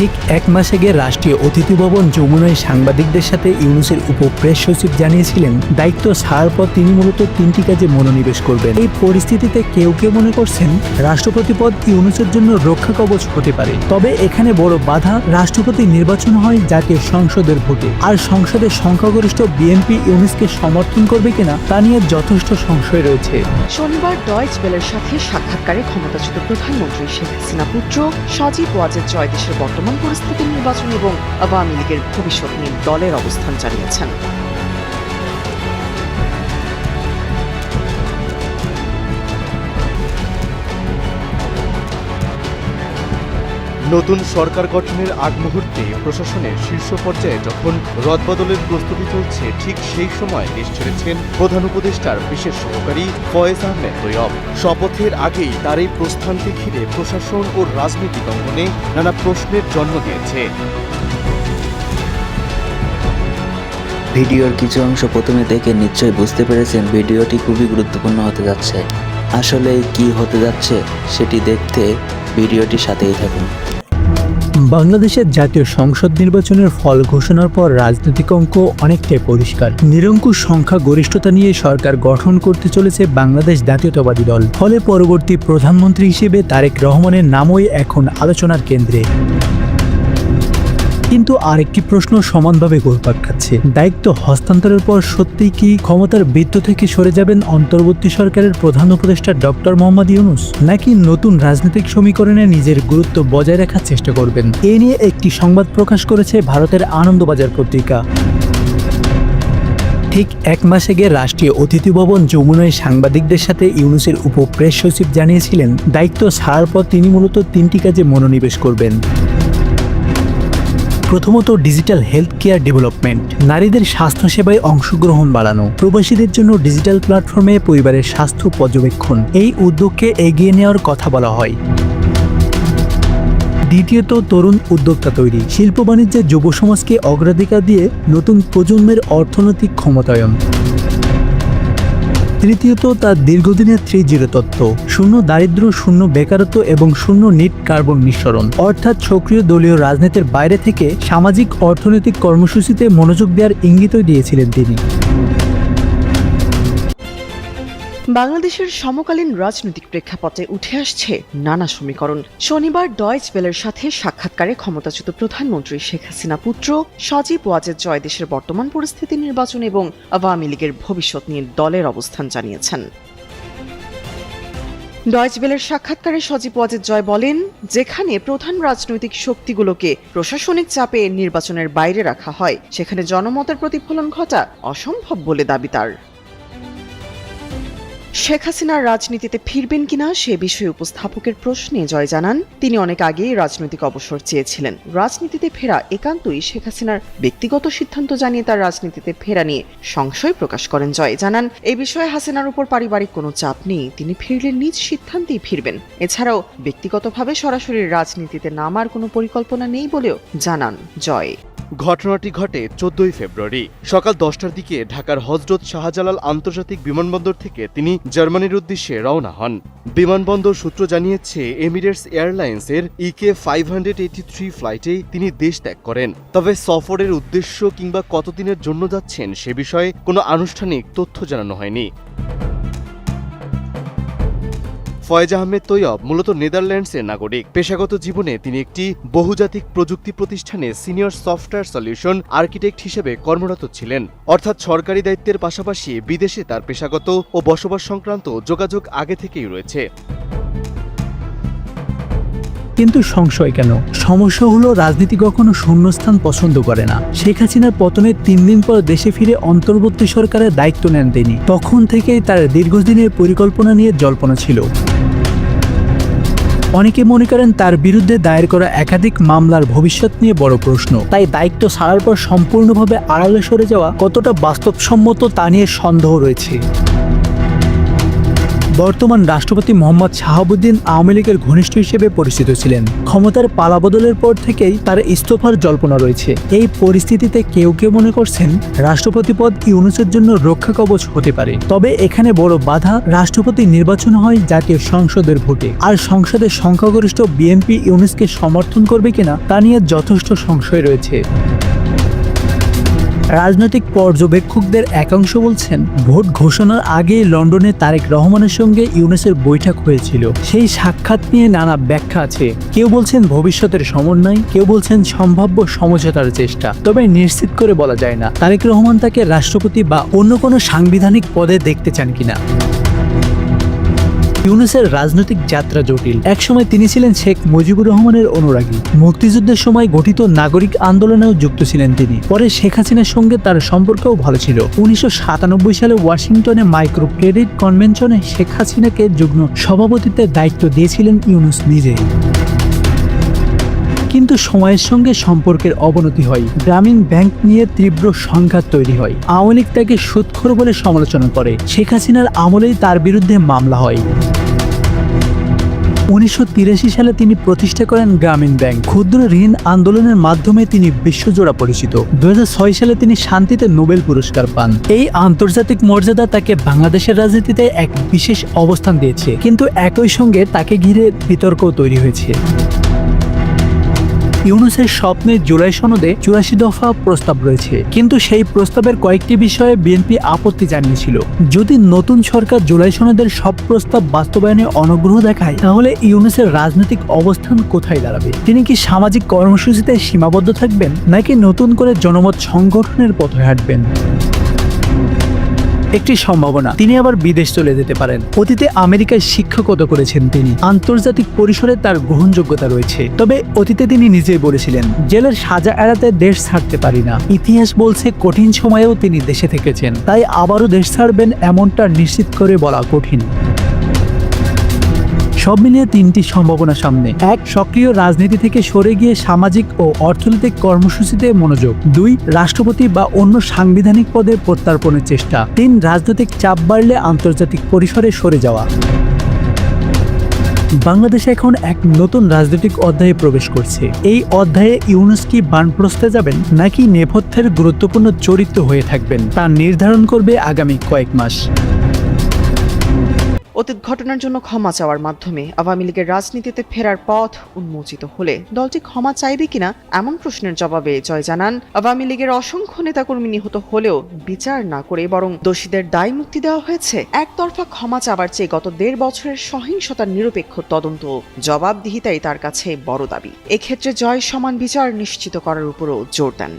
ঠিক এক মাস আগে রাষ্ট্রীয় অতিথি ভবন যমুনায় সাংবাদিকদের সাথে ইউনুসের উপ প্রেস সচিব জানিয়েছিলেন, দায়িত্ব ছাড়ার পর তিনি মূলত তিনটি কাজে মনোনিবেশ করবেন। এই পরিস্থিতিতে কেউ কেউ মনে করছেন, রাষ্ট্রপতি পদ ইউনুসের জন্য রক্ষা কবচ হতে পারে। তবে এখানে বড় বাধা, রাষ্ট্রপতি নির্বাচন হয় জাতীয় সংসদের ভোটে। আর সংসদের সংখ্যাগরিষ্ঠ বিএনপি ইউনুসকে সমর্থন করবে কিনা, তা নিয়ে যথেষ্ট সংশয় রয়েছে। শনিবার ডয়েচ বেলের সাথে সাক্ষাৎকারে ক্ষমতাচ্যুত প্রধানমন্ত্রী শেখ হাসিনা পুত্র সজীব ওয়াজেদ জয় দেশের বর্তমান পরিস্থিতি নির্বাচন এবং আওয়ামী লীগের ভবিষ্যৎ নিয়ে দলের অবস্থান জানিয়েছেন। নতুন সরকার গঠনের আগ মুহূর্তে প্রশাসনের শীর্ষ পর্যায়ে যখন রদবদলের প্রস্তুতি চলছে, ঠিক সেই সময় দেশ ছেড়েছেন প্রধান উপদেষ্টার বিশেষ সহকারী ফয়েজ আহমেদ তৈয়ব শপথের আগেই তার এই প্রস্থানকে ঘিরে প্রশাসন ও রাজনৈতিক অঙ্গনে নানা প্রশ্নের জন্ম দিয়েছে। ভিডিওর কিছু অংশ প্রথমে দেখে নিশ্চয়ই বুঝতে পেরেছেন ভিডিওটি খুবই গুরুত্বপূর্ণ হতে যাচ্ছে। আসলে কি হতে যাচ্ছে, সেটি দেখতে ভিডিওটির সাথেই থাকুন। বাংলাদেশের জাতীয় সংসদ নির্বাচনের ফল ঘোষণার পর রাজনৈতিক অঙ্ক অনেকটাই পরিষ্কার। নিরঙ্কুশ সংখ্যা গরিষ্ঠতা নিয়ে সরকার গঠন করতে চলেছে বাংলাদেশ জাতীয়তাবাদী দল। ফলে পরবর্তী প্রধানমন্ত্রী হিসেবে তারেক রহমানের নামই এখন আলোচনার কেন্দ্রে। কিন্তু আরেকটি প্রশ্ন সমানভাবে ঘুরপাক খাচ্ছে। দায়িত্ব হস্তান্তরের পর সত্যিই কি ক্ষমতার বৃত্ত থেকে সরে যাবেন অন্তর্বর্তী সরকারের প্রধান উপদেষ্টা ডক্টর মোহাম্মদ ইউনুস? নাকি নতুন রাজনৈতিক সমীকরণে নিজের গুরুত্ব বজায় রাখার চেষ্টা করবেন? এ নিয়ে একটি সংবাদ প্রকাশ করেছে ভারতের আনন্দবাজার পত্রিকা। ঠিক এক মাস আগে রাষ্ট্রীয় অতিথি ভবন যমুনায় সাংবাদিকদের সাথে ইউনুসের উপ প্রেস সচিব জানিয়েছিলেন, দায়িত্ব ছাড়ার পর তিনি মূলত তিনটি কাজে মনোনিবেশ করবেন। প্রথমত ডিজিটাল হেলথ কেয়ার ডেভেলপমেন্ট, নারীদের স্বাস্থ্যসেবায় অংশগ্রহণ বাড়ানো, প্রবাসীদের জন্য ডিজিটাল প্ল্যাটফর্মে পরিবারের স্বাস্থ্য পর্যবেক্ষণ, এই উদ্যোগকে এগিয়ে নেওয়ার কথা বলা হয়। দ্বিতীয়ত, তরুণ উদ্যোক্তা তৈরি, শিল্প বাণিজ্যের যুব সমাজকে অগ্রাধিকার দিয়ে নতুন প্রজন্মের অর্থনৈতিক ক্ষমতায়ন। তৃতীয়ত তার দীর্ঘদিনের থ্রি জিরো তত্ত্ব শূন্য দারিদ্র শূন্য বেকারত্ব এবং শূন্য নিট কার্বন নিঃসরণ। অর্থাৎ সক্রিয় দলীয় রাজনীতির বাইরে থেকে সামাজিক অর্থনৈতিক কর্মসূচিতে মনোযোগ দেওয়ার ইঙ্গিতই দিয়েছিলেন তিনি। বাংলাদেশের সমকালীন রাজনৈতিক প্রেক্ষাপটে উঠে আসছে নানা সমীকরণ। শনিবার ডয়েচ বেলের সাথে সাক্ষাৎকারে ক্ষমতাচ্যুত প্রধানমন্ত্রী শেখ হাসিনা পুত্র, সজীব ওয়াজেদ জয় দেশের বর্তমান পরিস্থিতি নির্বাচন এবং আওয়ামী লীগের ভবিষ্যৎ নিয়ে দলের অবস্থান জানিয়েছেন। ডয়েচ বেলের সাক্ষাৎকারে সজীব ওয়াজেদ জয় বলেন, যেখানে প্রধান রাজনৈতিক শক্তিগুলোকে প্রশাসনিক চাপে নির্বাচনের বাইরে রাখা হয়, সেখানে জনমতের প্রতিফলন ঘটা অসম্ভব বলে দাবি তার। শেখ হাসিনার রাজনীতিতে ফিরবেন কিনা সে বিষয়ে উপস্থাপকের প্রশ্নে জয় জানান। তিনি অনেক আগেই রাজনৈতিক অবসর চেয়েছিলেন। রাজনীতিতে ফেরা একান্তই শেখ হাসিনার ব্যক্তিগত সিদ্ধান্ত জানিয়ে তার রাজনীতিতে ফেরা নিয়ে সংশয় প্রকাশ করেন জয় জানান। এ বিষয়ে হাসিনার উপর পারিবারিক কোনো চাপ নেই। তিনি ফিরলে নিজ সিদ্ধান্তেই ফিরবেন। এছাড়াও ব্যক্তিগতভাবে সরাসরি রাজনীতিতে নামার কোনো পরিকল্পনা নেই বলেও জানান জয়। ঘটনাটি ঘটে চোদ্দই ফেব্রুয়ারি। সকাল দশটার দিকে ঢাকার হজরত শাহজালাল আন্তর্জাতিক বিমানবন্দর থেকে তিনি জার্মানির উদ্দেশ্যে রওনা হন। বিমানবন্দর সূত্র জানিয়েছে, এমিরেটস এয়ারলাইন্সের EK five hundred eighty three ফ্লাইটেই তিনি দেশ ত্যাগ করেন। তবে সফরের উদ্দেশ্য কিংবা কতদিনের জন্য যাচ্ছেন সে বিষয়ে কোনো আনুষ্ঠানিক তথ্য জানানো হয়নি। ফয়েজ আহমেদ তৈয়ব মূলত নেদারল্যান্ডসের নাগরিক। পেশাগত জীবনে তিনি একটি বহুজাতিক প্রযুক্তি প্রতিষ্ঠানে সিনিয়র সফটওয়্যার সলিউশন আর্কিটেক্ট হিসেবে কর্মরত ছিলেন। অর্থাৎ সরকারি দায়িত্বের পাশাপাশি বিদেশে তার পেশাগত ও বসবাস সংক্রান্ত যোগাযোগ আগে থেকেই রয়েছে। কিন্তু সংশয় কেন? সমস্যা হলো রাজনীতি কখনো শূন্যস্থান পছন্দ করে না। শেখ হাসিনার পতনের তিন দিন পর দেশে ফিরে অন্তর্বর্তী সরকারের দায়িত্ব নেন তিনি। তখন থেকেই তার দীর্ঘদিনের পরিকল্পনা নিয়ে জল্পনা ছিল। অনেকে মনে করেন তার বিরুদ্ধে দায়ের করা একাধিক মামলার ভবিষ্যৎ নিয়ে বড় প্রশ্ন। তাই দায়িত্ব ছাড়ার পর সম্পূর্ণভাবে আড়ালে সরে যাওয়া কতটা বাস্তবসম্মত তা নিয়ে সন্দেহ রয়েছে। বর্তমান রাষ্ট্রপতি মোহাম্মদ শাহাবুদ্দিন আওয়ামী লীগের ঘনিষ্ঠ হিসেবে পরিচিত ছিলেন। ক্ষমতার পালাবদলের পর থেকেই তার ইস্তফার জল্পনা রয়েছে। এই পরিস্থিতিতে কেউ কেউ মনে করছেন, রাষ্ট্রপতি পদ ইউনুসের জন্য রক্ষা কবচ হতে পারে। তবে এখানে বড় বাধা, রাষ্ট্রপতি নির্বাচন হয় জাতীয় সংসদের ভোটে। আর সংসদের সংখ্যাগরিষ্ঠ বিএনপি ইউনুসকে সমর্থন করবে কিনা, তা নিয়ে যথেষ্ট সংশয় রয়েছে। রাজনৈতিক পর্যবেক্ষকদের একাংশ বলছেন, ভোট ঘোষণার আগে লন্ডনে তারেক রহমানের সঙ্গে ইউনেসের বৈঠক হয়েছিল। সেই সাক্ষাৎ নিয়ে নানা ব্যাখ্যা আছে। কেউ বলছেন ভবিষ্যতের সমন্বয়, কেউ বলছেন সম্ভাব্য সমঝোতার চেষ্টা। তবে নিশ্চিত করে বলা যায় না, তারেক রহমান তাকে রাষ্ট্রপতি বা অন্য কোনো সাংবিধানিক পদে দেখতে চান কিনা। ইউনুসের রাজনৈতিক যাত্রা জটিল। একসময় তিনি ছিলেন শেখ মুজিবুর রহমানের অনুরাগী। মুক্তিযুদ্ধের সময় গঠিত নাগরিক আন্দোলনেও যুক্ত ছিলেন তিনি। পরে শেখ হাসিনার সঙ্গে তার সম্পর্কও ভালো ছিল। উনিশশো সাতানব্বই সালে ওয়াশিংটনে মাইক্রো ক্রেডিট কনভেনশনে শেখ হাসিনাকে যুগ্ম সভাপতিত্বের দায়িত্ব দিয়েছিলেন ইউনুস নিজেই কিন্তু সময়ের সঙ্গে সম্পর্কের অবনতি হয়। গ্রামীণ ব্যাংক নিয়ে তীব্র সংঘাত তৈরি হয়। আওয়ামী লীগ তাকে সুৎখর বলে সমালোচনা করে। শেখ হাসিনার আমলেই তার বিরুদ্ধে মামলা হয়। উনিশশো তিরাশি সালে তিনি প্রতিষ্ঠা করেন গ্রামীণ ব্যাংক। ক্ষুদ্র ঋণ আন্দোলনের মাধ্যমে তিনি বিশ্বজোড়া পরিচিত। দু হাজার ছয় সালে তিনি শান্তিতে নোবেল পুরস্কার পান। এই আন্তর্জাতিক মর্যাদা তাকে বাংলাদেশের রাজনীতিতে এক বিশেষ অবস্থান দিয়েছে। কিন্তু একই সঙ্গে তাকে ঘিরে বিতর্কও তৈরি হয়েছে। ইউনুসের স্বপ্নে জুলাই সনদে চুরাশি দফা প্রস্তাব রয়েছে। কিন্তু সেই প্রস্তাবের কয়েকটি বিষয়ে বিএনপি আপত্তি জানিয়েছিল। যদি নতুন সরকার জুলাই সনদের সব প্রস্তাব বাস্তবায়নে অনুগ্রহ দেখায়, তাহলে ইউনুসের রাজনৈতিক অবস্থান কোথায় দাঁড়াবে? তিনি কি সামাজিক কর্মসূচিতে সীমাবদ্ধ থাকবেন, নাকি নতুন করে জনমত সংগঠনের পথে হাঁটবেন? একটি সম্ভাবনা। তিনি আবার বিদেশ চলে যেতে পারেন। অতীতে আমেরিকায় শিক্ষকতা করেছেন তিনি। আন্তর্জাতিক পরিসরে তার গ্রহণযোগ্যতা রয়েছে। তবে অতীতে তিনি নিজেই বলেছিলেন, জেলের সাজা এড়াতে দেশ ছাড়তে পারি না। ইতিহাস বলছে, কঠিন সময়েও তিনি দেশে থেকেছেন। তাই আবারও দেশ ছাড়বেন এমনটা নিশ্চিত করে বলা কঠিন। সব মিলিয়ে তিনটি সম্ভাবনা সামনে। এক, সক্রিয় রাজনীতি থেকে সরে গিয়ে সামাজিক ও অর্থনৈতিক কর্মসূচিতে মনোযোগ। দুই, রাষ্ট্রপতি বা অন্য সাংবিধানিক পদে প্রত্যার্পণের চেষ্টা। তিন, রাজনৈতিক চাপ বাড়লে আন্তর্জাতিক পরিসরে সরে যাওয়া। বাংলাদেশ এখন এক নতুন রাজনৈতিক অধ্যায়ে প্রবেশ করছে। এই অধ্যায়ে ইউনুস কি বানপ্রস্তে যাবেন, নাকি নেপথ্যের গুরুত্বপূর্ণ চরিত্র হয়ে থাকবেন, তা নির্ধারণ করবে আগামী কয়েক মাস। অতীত ঘটনার জন্য ক্ষমা চাওয়ার মাধ্যমে আওয়ামী লীগের রাজনীতিতে ফেরার পথ উন্মোচিত হলে দলটি ক্ষমা চাইবে কিনা এমন প্রশ্নের জবাবে জয় জানান। আওয়ামী লীগের অসংখ্য নেতাকর্মী নিহত হলেও বিচার না করে বরং দোষীদের দায় মুক্তি দেওয়া হয়েছে। একতরফা ক্ষমা চাওয়ার চেয়ে গত দেড় বছরের সহিংসতার নিরপেক্ষ তদন্ত জবাবদিহিতাই তার কাছে বড় দাবি। এক্ষেত্রে জয় সমান বিচার নিশ্চিত করার উপরও জোর দেন।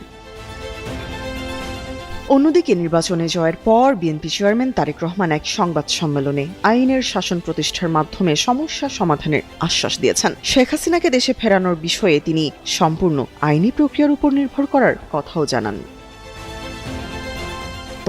অন্যদিকে নির্বাচনে জয়ের পর বিএনপি চেয়ারম্যান তারেক রহমান এক সংবাদ সম্মেলনে আইনের শাসন প্রতিষ্ঠার মাধ্যমে সমস্যা সমাধানের আশ্বাস দিয়েছেন। শেখ হাসিনাকে দেশে ফেরানোর বিষয়ে তিনি সম্পূর্ণ আইনি প্রক্রিয়ার উপর নির্ভর করার কথাও জানান।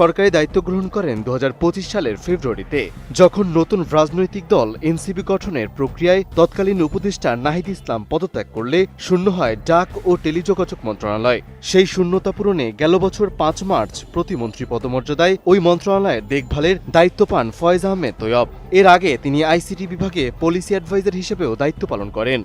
সরকারি দায়িত্ব গ্রহণ করেন দু হাজার পঁচিশ সালের ফেব্রুয়ারিতে। যখন নতুন রাজনৈতিক দল এনসিপি গঠনের প্রক্রিয়ায় তৎকালীন উপদেষ্টা নাহিদ ইসলাম পদত্যাগ করলে শূন্য হয় ডাক ও টেলিযোগাযোগ মন্ত্রণালয়। সেই শূন্যতা পূরণে গেল বছর পাঁচ মার্চ প্রতিমন্ত্রী পদমর্যাদায় ওই মন্ত্রণালয়ের দেখভালের দায়িত্ব পান ফয়েজ আহমেদ তৈয়ব। এর আগে তিনি আইসিটি বিভাগে পলিসি অ্যাডভাইজার হিসেবেও দায়িত্ব পালন করেন।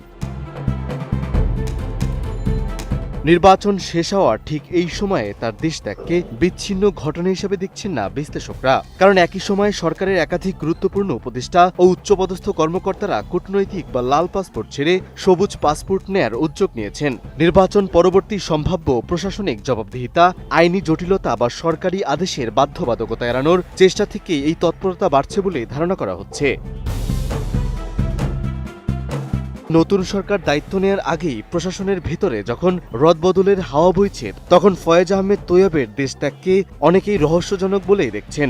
নির্বাচন শেষ হওয়ার ঠিক এই সময়ে তার দেশ ত্যাগকে বিচ্ছিন্ন ঘটনা হিসেবে দেখছেন না বিশ্লেষকরা। কারণ একই সময়ে সরকারের একাধিক গুরুত্বপূর্ণ উপদেষ্টা ও উচ্চপদস্থ কর্মকর্তারা কূটনৈতিক বা লাল পাসপোর্ট ছেড়ে সবুজ পাসপোর্ট নেয়ার উদ্যোগ নিয়েছেন। নির্বাচন পরবর্তী সম্ভাব্য প্রশাসনিক জবাবদিহিতা, আইনি জটিলতা বা সরকারি আদেশের বাধ্যবাধকতা এড়ানোর চেষ্টা থেকে এই তৎপরতা বাড়ছে বলে ধারণা করা হচ্ছে। নতুন সরকার দায়িত্ব নেওয়ার আগেই প্রশাসনের ভেতরে যখন রদবদলের হাওয়া বইছে, তখন ফয়েজ আহমেদ তৈয়বের দেশত্যাগকে অনেকেই রহস্যজনক বলেই দেখছেন।